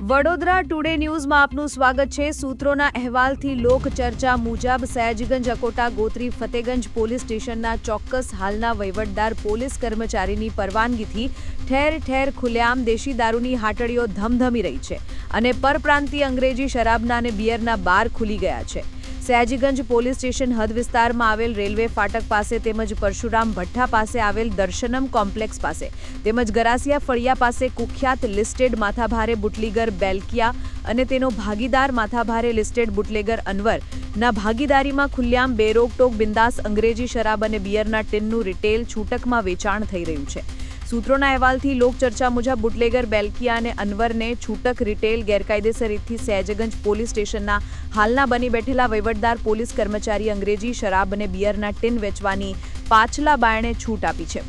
Vadodara today ન્યૂઝમાં આપનું સ્વાગત છે. સૂત્રોના અહેવાલથી લોકચર્ચા મુજબ સયાજીગંજ, અકોટા, ગોત્રી, ફતેગંજ પોલીસ સ્ટેશનના ચોક્કસ હાલના વહીવટદાર પોલીસ કર્મચારીની પરવાનગીથી ઠેર ઠેર ખુલ્લેઆમ દેશી દારૂની હાટડીઓ ધમધમી રહી છે અને પરપ્રાંતીય અંગ્રેજી શરાબના અને બિયરના બાર ખુલી ગયા છે. સયાજીગંજ પોલીસ સ્ટેશન હદ વિસ્તારમાં આવેલ રેલવે ફાટક પાસે તેમજ પરશુરામ ભઠ્ઠા પાસે આવેલ દર્શનમ કોમ્પ્લેક્સ પાસે તેમજ ગરાસિયા ફળિયા પાસે કુખ્યાત લિસ્ટેડ માથાભારે બુટલીગર બેલ્કિયા અને તેનો ભાગીદાર માથાભારે લિસ્ટેડ બુટલેગર અનવર. ના ભાગીદારીમાં ખુલ્લેઆમ બેરોકટોક, બિંદાસ અંગ્રેજી શરાબ અને બિયરના ટીનનું રિટેલ છૂટકમાં વેચાણ થઈ રહ્યું છે. સૂત્રોના અહેવાલથી લોકચર્ચા મુજબ બુટલેગર, બેલકિયા અને અનવરને છૂટક રિટેલ ગેરકાયદેસર રીતથી સહેજગંજ પોલીસ સ્ટેશનના હાલના બની બેઠેલા વહીવટદાર પોલીસ કર્મચારી અંગ્રેજી શરાબ અને બિયરના ટીન વેચવાની પાછલા બાયણે છૂટ આપી છે.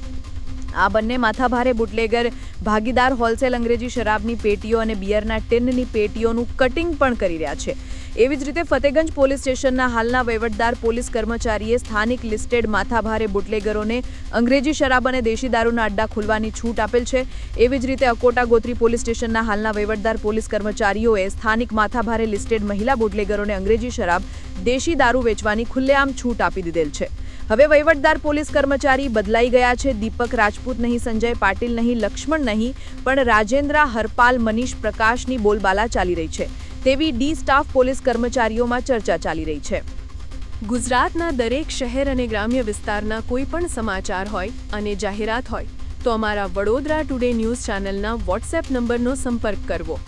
આ બંને માથાભારે બુટલેગર ભાગીદાર હોલસેલ અંગ્રેજી શરાબની પેટીઓ અને બિયરના ટીનની પેટીઓનું કટિંગ પણ કરી રહ્યા છે. એવી જ રીતે ફતેગંજ પોલીસ સ્ટેશનના હાલના વહીવટદાર પોલીસ કર્મચારીએ સ્થાનિક લિસ્ટેડ માથાભારે બુટલેગરોને અંગ્રેજી શરાબ અને દેશી દારૂના અડ્ડા ખોલવાની છૂટ આપેલ છે. એવી જ રીતે અકોટા ગોત્રી પોલીસ સ્ટેશનના હાલના વહીવટદાર પોલીસ કર્મચારીઓએ સ્થાનિક માથાભારે લિસ્ટેડ મહિલા બુટલેગરોને અંગ્રેજી શરાબ, દેશી દારૂ વેચવાની ખુલ્લેઆમ છૂટ આપી દીધેલ છે. હવે વહીવટદાર પોલીસ કર્મચારી બદલાઈ ગયા છે. દીપક રાજપૂત નહીં, સંજય પાટીલ નહીં, લક્ષ્મણ નહીં, પણ રાજેન્દ્ર હરપાલ, મનીષ પ્રકાશની બોલબાલા ચાલી રહી છે. તેવી ડી સ્ટાફ પોલીસ કર્મચારીઓમાં ચર્ચા ચાલી રહી છે. ગુજરાતના દરેક શહેર અને ગ્રામ્ય વિસ્તારના કોઈ પણ સમાચાર હોય અને જાહેરાત હોય, તો અમારા વડોદરા ટુડે ન્યૂઝ ચેનલના વોટ્સએપ નંબરનો સંપર્ક કરવો.